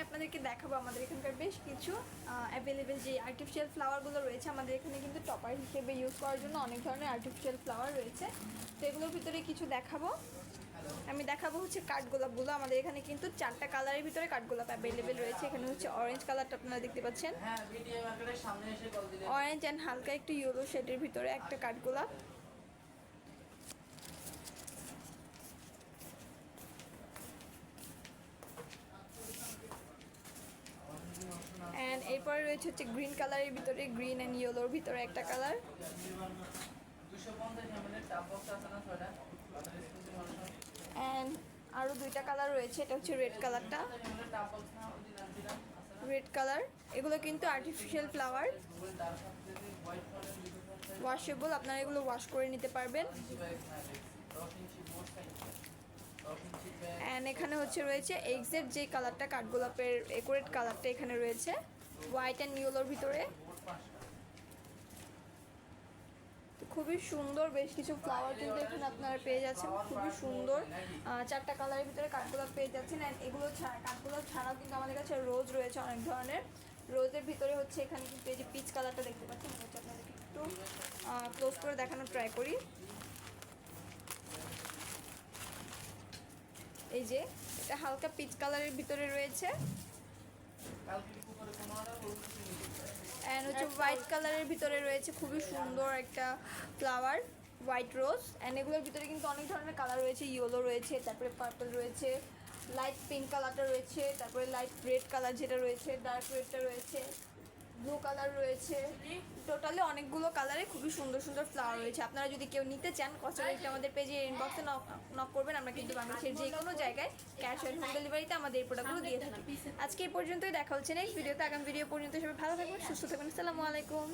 আমি আপনাদেরকে দেখাবো আমাদের এখানকার বেশ কিছু অ্যাভেলেবেল যে আর্টিফিশিয়াল ফ্লাওয়ারগুলো রয়েছে আমাদের এখানে কিন্তু টপার হিসেবে ইউজ করার জন্য অনেক ধরনের আর্টিফিশিয়াল ফ্লাওয়ার রয়েছে। তো এগুলোর ভিতরে কিছু দেখাবো। আমি দেখাবো হচ্ছে কাঠগোলাপগুলো আমাদের এখানে কিন্তু চারটা কালারের ভিতরে কাঠগোলাপ অ্যাভেলেবেল রয়েছে। এখানে হচ্ছে অরেঞ্জ কালারটা আপনারা দেখতে পাচ্ছেন। অরেঞ্জ অ্যান্ড হালকা একটু ইয়েলো শেডের ভিতরে একটা কাঠগোলাপ অ্যান্ড এরপরে রয়েছে হচ্ছে গ্রিন কালারের ভিতরে গ্রিন অ্যান্ড ইয়েলোর ভিতরে একটা কালার অ্যান্ড আরও দুইটা কালার রয়েছে, এটা হচ্ছে রেড কালারটা রেড কালার এগুলো কিন্তু আর্টিফিশিয়াল ফ্লাওয়ার ওয়াশেবল আপনারা এগুলো ওয়াশ করে নিতে পারবেন। অ্যান্ড এখানে হচ্ছে রয়েছে এক্সের যে কালারটা কাঠগোলাপের একুরেট কালারটা এখানে রয়েছে। হোয়াইট অ্যান্ড ইয়েলোর ভিতরে। খুবই সুন্দর, বেশ কিছু ফ্লাওয়ার কিন্তু এখানে আপনারা পেয়ে যাচ্ছেন। খুবই সুন্দর চারটা কালারের ভিতরে কাঠগোলাপ পেয়ে যাচ্ছেন। অ্যান্ড এগুলো ছাড়া কাঠগোলাপ ছাড়াও কিন্তু আমাদের কাছে রোজ রয়েছে অনেক ধরনের। রোজের ভিতরে হচ্ছে এখানে কিন্তু এই যে পিচ কালারটা দেখতে পাচ্ছেন হচ্ছে আপনাদেরকে একটু ক্লোজ করে দেখানোর ট্রাই করি। এই যে, এটা হালকা পিচ কালারের ভিতরে রয়েছে। অ্যান্ড হচ্ছে হোয়াইট কালারের ভিতরে রয়েছে খুবই সুন্দর একটা ফ্লাওয়ার হোয়াইট রোজ অ্যান্ড এগুলোর ভিতরে কিন্তু অনেক ধরনের কালার রয়েছে ইয়েলো রয়েছে, তারপরে পার্পল রয়েছে লাইট পিঙ্ক কালারটা রয়েছে, তারপরে লাইট রেড কালার যেটা রয়েছে ডার্ক রেডটা রয়েছে। ব্লু কালার রয়েছে। টোটালি অনেকগুলো কালারে খুবই সুন্দর সুন্দর ফ্লাওয়ার রয়েছে। আপনারা যদি কেউ নিতে চান কস্টমাইজটা আমাদের পেজে ইনবক্সে নক করবেন। আমরা কিন্তু বাংলাদেশের যে কোনো জায়গায় ক্যাশ অন হোম ডেলিভারিতে আমাদের এই প্রোডাক্টগুলো দিয়ে থাকি। আজকে এই পর্যন্তই, দেখা হচ্ছে নেক্সট ভিডিওতে আগামী ভিডিও পর্যন্ত সবাই ভালো থাকবেন, সুস্থ থাকবেন। আসসালামু আলাইকুম।